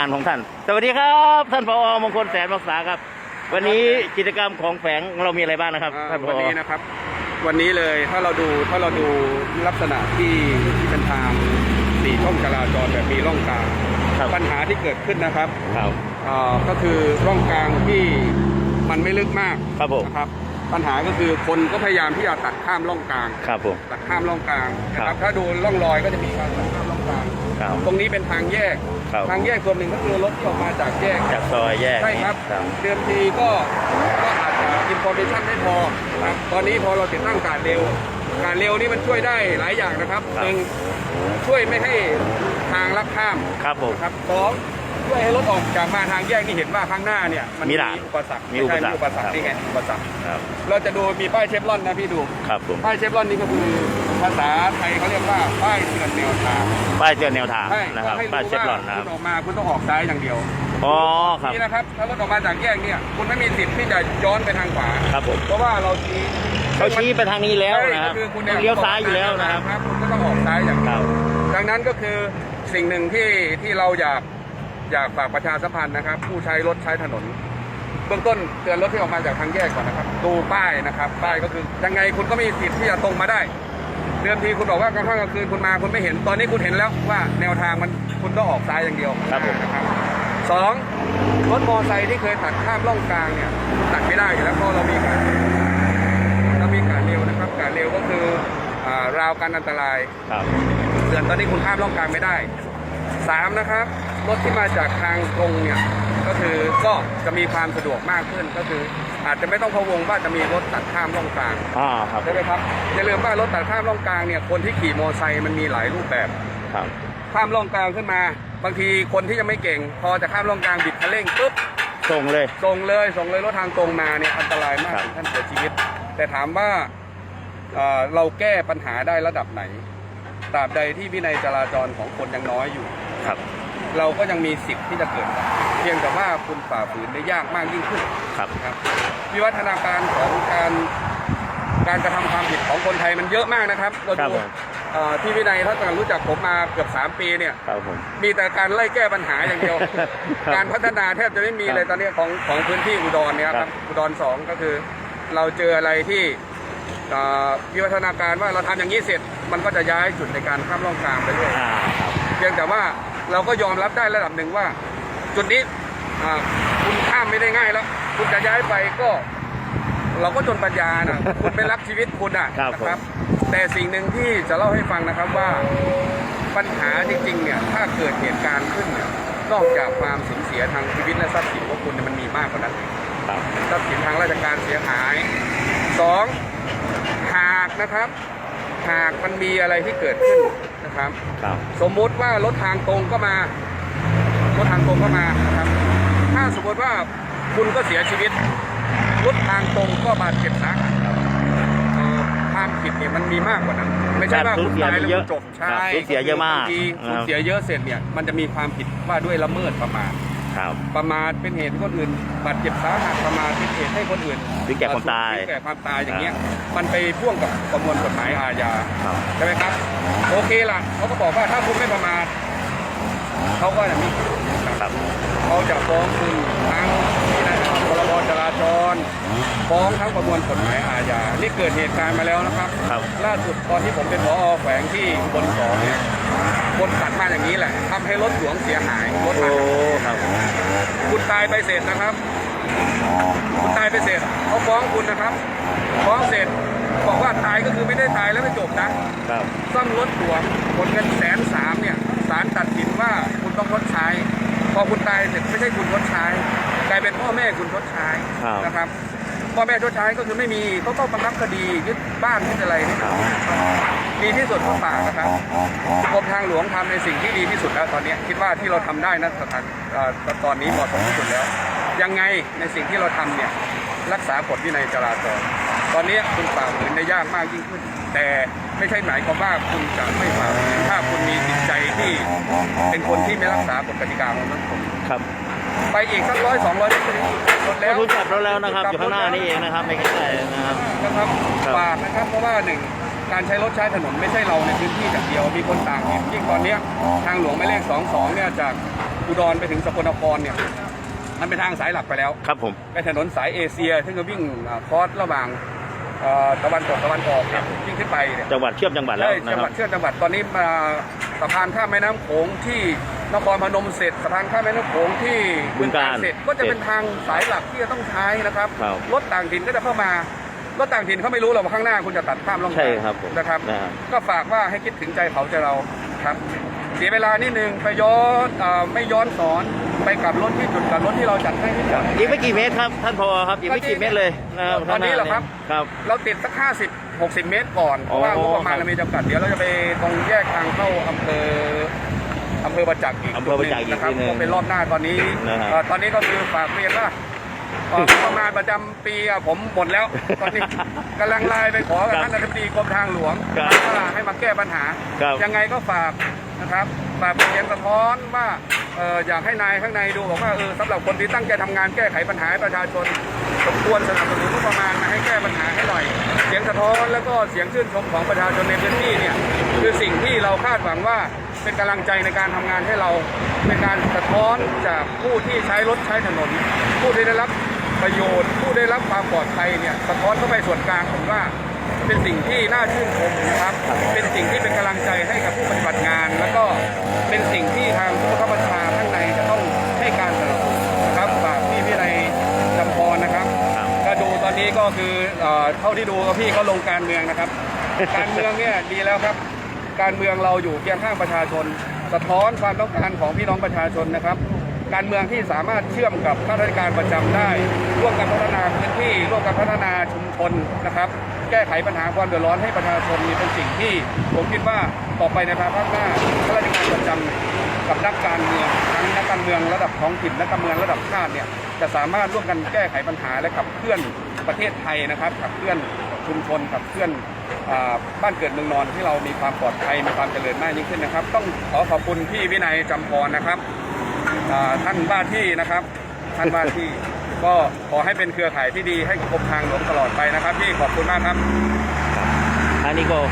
งานของท่าน สวัสดีครับ ท่านผอมงคลแสนรักษาครับ วันนี้กิจกรรมของแฝงของเรามีอะไรบ้างนะครับอ่าท่านผวันอนี้นะครับ วันนี้เลยถ้าเราดูถ้าเราดูลักษณะที่ที่เป็นทางสี่ช่องจราจรแบบมีร่องกลางครับปัญหาที่เกิดขึ้นนะครับครับอ่าก็คือร่องกลางที่มันไม่ลึกมากครับผมนะครับปัญหาก็คือคนก็พยายามที่จะตัดข้ามร่องกลางครับผมตัดข้ามร่องกลางนะคครัรับบถ้าดูร่องรอยก็จะมีการตัดข้ามร่องกลาง ครับตรงนี้เป็นทางแยก ครับ ทางแยกส่วนหนึ่งก็คือรถที่ออกมาจากแยก จากซอยแยกใช่นี้ครับ ครับ เดิมทีก็ก็อาจจะอินโฟเมชันไม่พอครับตอนนี้พอเราติดตั้งการเร็ว การเร็วนี่มันช่วยได้หลายอย่างนะครับครับ หนึ่งช่วยไม่ให้ทางลักข้ามครับผม นะครับสอง ช่วยให้รถออกจากมาทางแยกนี่เห็นว่าข้างหน้าเนี่ยมันมีด่านอุปสรรคมีไม่ใช่อุปสรรคมีอุปสรรคครับ นี่ไงอุปสรรคครับเราจะดูมีป้ายเชฟรอนนะพี่ดูครับผมป้ายเชฟรอนนี่ก็คือภาษาไทยเขาเรียกว่าป้ายเตือนแนวทางป้ายเตือนแนวทางใช่นะครับให้ป้ายรู้เชฟรอนว่านะคคุรับณออกมาคุณต้องออกซ้ายอย่างเดียวอ๋อครับนี่นะครับถ้ารถออกมาจากแยกเนี่ยคุณไม่มีสิทธิ์ที่จะย้อนไปทางขวา ครับผมเพราะว่าเราชี้เขาชี้ไปทางนี้แล้วใช่นะครับก็คือคุณเลี้ยวซ้ายอยู่แล้วนะครับ คุณก็ต้องออกซ้ายอย่างคเดียวรับ ดังนั้นก็คือสิ่งหนึ่งที่ที่เราอยาก อยากฝากประชาสัมพันธ์นะครับ ผู้ใช้รถใช้ถนน เบื้องต้นเตือนรถที่ออกมาจากทางแยกก่อนนะครับ ดูป้ายนะครับ ป้ายก็คือยังไงคุณก็มีสิทธิ์ที่จะตรงมาได้เดิมทีคุณบอกว่ากลางค่ำกลางคืนคุณมาคุณไม่เห็นตอนนี้คุณเห็นแล้วว่าแนวทางมันคุณต้องออกซ้ายอย่างเดียวครับผม นะครับสองรถมอเตอร์ไซค์ที่เคยตัดข้ามร่องกลางเนี่ยตัดไม่ได้อยู่แล้วเพราะเรามีการเรามีการเร็วนะครับการเร็วก็คืออ่าราวกันอันตราย ครับ เตือนตอนนี้คุณข้ามร่องกลางไม่ได้สามนะครับ รถที่มาจากทางตรงเนี่ยก็คือก็จะมีความสะดวกมากขึ้นก็คือ อาจจะไม่ต้องพะวงว่าจะมีรถตัดข้ามร่องกลางอ่าครับใช่ไหมครับอย่าลืมว่ารถตัดข้ามร่องกลางเนี่ยคนที่ขี่มอเตอร์ไซค์มันมีหลายรูปแบบครับข้ามร่องกลางขึ้นมา บางทีคนที่ยังไม่เก่ง พอจะข้ามร่องกลางบิดคันเร่งปุ๊บส่งเลย ส่งเลยส่งเลยรถทางตรงมาเนี่ยอันตรายมากครับถึงท่านเสียชีวิต แต่ถามว่าเอ่อเราแก้ปัญหาได้ระดับไหนตราบใดที่วินัยจราจรของคนยังน้อยอยู่ครับ เราก็ยังมีสิทธิ์ที่จะเกิดได้เพียงแต่ว่าคุณฝ่าฝืนได้ยากมากยิ่งขึ้นครับ นะครับวิวัฒนาการของการการกระทำความผิดของคนไทยมันเยอะมากนะครับเราครับดูผม เอ่อที่วินัยถ้าเกิดรู้จักผมมาเกือบ 3 ปีเนี่ย ครับผม มีแต่การไล่แก้ปัญหาอย่างเดียว ครับการพัฒนาแทบจะไม่มีเลยตอนนี้ของของพื้นที่อุดรเนี่ยคครัรับบ อุดรสองก็คือ เราเจออะไรที่เอ่อวิวัฒนาการว่าเราทำอย่างนี้เสร็จ มันก็จะย้ายจุดในการข้ามร่องกลางไปเรื่อยอ่าครับ เพียงแต่ว่า เราก็ยอมรับได้ระดับหนึ่งว่า จุดนี้อ่าคุณข้ามไม่ได้ง่ายแล้ว คุณจะย้ายไปก็ เราก็จนปัญญานะคุณไม่รักชีวิตคุณอะครับนะผมแต่สิ่งหนึ่งที่จะเล่าให้ฟังนะครับว่าปัญหาจริงๆเนี่ยถ้าเกิดเหตุการณ์ขึ้นเนี่ยนอกจากความสูญเสียทางชีวิตและทรัพย์สินของคุณเนี่ยมันมีมากกว่านั้นครับทรัพย์สินทางราชการเสียหายสองหากนะครับ หากมันมีอะไรที่เกิดขึ้น นะครับ ครับสมมุติว่ารถทางตรงก็มารถทางตรงก็มานะครับถ้าสมมติว่าคุณก็เสียชีวิตรถทางตรงก็บาดเจ็บสาหัสเอ่อความผิดเนี่ยมันมีมากกว่านั้น ไม่ใช่ว่าคุณตายแล้วคุณจบใช่ครับสูญเสียเยอะมาก บงทีสูญเสียเยอะเสร็จเนี่ยมันจะมีความผิดว่าด้วยละเมิดประมาท ครับ ประมาทเป็นเหตุให้คนอื่นบาดเจ็บสาหัสประมาทเป็นเหตุให้คนอื่นถึงแก่ความตายถึงแก่ความตายอย่างเงี้ยมันไปพ่วงกับประมวลกฎหมายอาญาครับ ใช่ไหมครับ โอเคล่ะเขาก็บอกว่าถ้าคุณไม่ประมาทเขาก็จะมีครับเขาจะฟ้องคุณทั้งนี่นะครับพรบจราจร ฟ้องทั้งประมวลกฎหมายอาญานี่เกิดเหตุการณ์มาแล้วนะครับ ครับ ล่าสุดตอนที่ผมเป็นผอแขวงที่อุบนสองเนี่ย คนตัดมาอย่างนี้แหละทำให้รถหลวงเสียหายรถโอ้หักครับคุณตายไปเสร็จนะครับ คุณตายไปเสร็จเขาฟ้องคุณนะครับ ฟ้องเสร็จบอกว่าตายก็คือไม่ได้ตายแล้วไม่จบนะครับซ่อมรถหลวงผลเงินแสนสามเนี่ยศาลตัดสินว่าคุณต้องชดใช้ พอคุณตายเสร็จไม่ใช่คุณชดใช้กลายเป็นพ่อแม่คุณชดใช้ครับนะครับ พ่อแม่ชดใช้ก็คือไม่มีเขาต้องบังคับคดียึดบ้านยึดอะไรนี่ครับดีที่สุดของป่านะครับกรมทางหลวงทำในสิ่งที่ดีที่สุดแล้วตอนนี้คิดว่าที่เราทำได้นะสถานตอนนี้เหมาะสมที่สุดแล้ว ยังไงในสิ่งที่เราทำเนี่ยรักษากฎวินัยจราจรตอนนี้คุณฝ่าฝืนได้ยากมากยิ่งขึ้น แต่ไม่ใช่หมายความว่าคุณจะไม่ฝ่าฝืนถ้าคุณมีจิตใจที่เป็นคนที่ไม่รักษากฎกติกาของสังคมครับ ไปอีกสักร้อยสองร้อยเมตรก็ถึง แล้แล้ววคุณจับเราแล้วนะครับ อยู่ข้างหน้านี่เองนะครับไม่ใกล้ๆนะครับ นะครับครับ ฝากนะครับเพราะว่าหนึ่งการใช้รถใช้ถนนไม่ใช่เราในพื้นที่อย่างเดียวมีคนต่างเห็นยิ่งตอนเนี้ยทางหลวงหมายเลข 22 เนี่ยจากอุดรไปถึงสกลนครเนี่ยมันเป็นทางสายหลักไปแล้ว ครับผมเป็นถนนสายเอเชียซึ่งจะวิ่งอ่าคอร์สระหว่างเอ่อตะวันตกตะวันออกเนี่ยวิ่งขึ้นไปเนี่ย จังหวัดเชื่อมจังหวัดแล้วใช่นะจังคหรัวับ ดเชื่อมจังหวัดตอนนี้มาสะพานข้ามแม่น้ำโขงที่ นครพนมเสร็จสะพานข้ามแม่น้ำโขงที่บึงกาฬเสร็จก็จะเป็นทางสายหลักที่จะต้องใช้นะครับครับ รถต่างถิ่นก็จะเข้ามารถต่างถิ่นเขาไม่รู้หรอกว่าข้างหน้าคุณจะตัดข้ามร่องใช่กลางครับผมนะครับ นะครับก็ฝากว่าให้คิดถึงใจเขาใจเราครับ เสียเวลานิดนึงไปย้อนเอ่อไม่ย้อนสอนไปกลับรถที่จุดกลับรถที่เราจัดให้ที่จอดอีกไม่กี่เมตรครับ ท่านพอครับอีกไม่กี่เมตรเลยนะครับตอนนี้เหรอครับ ครับ เราติดสัก 50 60 เมตรก่อน เพราะว่าอ๋งอบประมาณครับเรามีจำกัด เดี๋ยวเราจะไปตรงแยกทางเข้าอำเภอ อำเภอประจักษ์อีกอำเภอประจักษ์อีกนะครับทีหนึ่งก็เป็นรอบหน้าตอนนี้นะฮะ เอ่อตอนนี้ก็คือฝากเรียนว่าเอ่อประมาณประจำปีอะผมหมดแล้ว ตอนนี้กำลังไลน์ไปขอกับท่านอธิบดีกรมทางหลวงครับว่าให้มาแก้ปัญหา ครับ ยังไงก็ฝากนะครับฝากเป็นเสียงสะท้อนว่าเอ่ออยากให้นายข้างในดูบอกว่าเออสำหรับคนที่ตั้งใจทำงานแก้ไขปัญหาให้ประชาชนสมควรสนับสนุนงบประมาณมาให้แก้ปัญหาให้หน่อย เสียงสะท้อนแล้วก็เสียงชื่นชมของประชาชนในพื้นที่เนี่ยคือสิ่งที่เราคาดหวังว่า เป็นกำลังใจในการทำงานให้เราเป็นการสะท้อนจากผู้ที่ใช้รถใช้ถนน ผู้ที่ได้รับประโยชน์ ผู้ได้รับความปลอดภัยเนี่ยสะท้อนเข้าไปส่วนกลางผมว่าเป็นสิ่งที่น่าชื่นชมนะครับ เป็นสิ่งที่เป็นกำลังใจให้กับผู้ปฏิบัติงาน แล้วก็เป็นสิ่งที่ทางผู้บังคับบัญชาข้างในจะต้องให้การสนับสนุนนะครับฝากพี่วินัยจำพรนะครับครับก็ดูตอนนี้ก็คือเอ่อเท่าที่ดูก็พี่เขาลงการเมืองนะครับ การเมืองเนี่ยดีแล้วครับ การเมืองเราอยู่เคียงข้างประชาชน สะท้อนความต้องการของพี่น้องประชาชนนะครับ การเมืองที่สามารถเชื่อมกับข้าราชการประจำได้ ร่วมกันพัฒนาพื้นที่ร่วมกันพัฒนาชุมชนนะครับแก้ไขปัญหาความเดือดร้อนให้ประชาชนนี่เป็นสิ่งที่ ผมคิดว่าต่อไปในภายภาคหน้าข้าราชการประจำกับนักการเมืองทั้งนักการเมืองระดับท้องถิ่นนักการเมืองระดับชาติเนี่ยจะสามารถร่วมกันแก้ไขปัญหาและขับเคลื่อนประเทศไทยนะครับขับเคลื่อน ชุมชนกับเพื่อนอบ้านเกิดเมืองนอนที่เรามีความปลอดภัยมีความเจริญมากยิ่งขึ้นนะครับ ต้องขอขอบคุณพี่วินัยจำพรนะครับท่านบ้าที่นะครับ ท่านบ้าที่ก็ขอให้เป็นเครือข่ายที่ดีให้กรมทางหลวงตลอดไปนะครับพี่ขอบคุณมากครับอันนี้ก็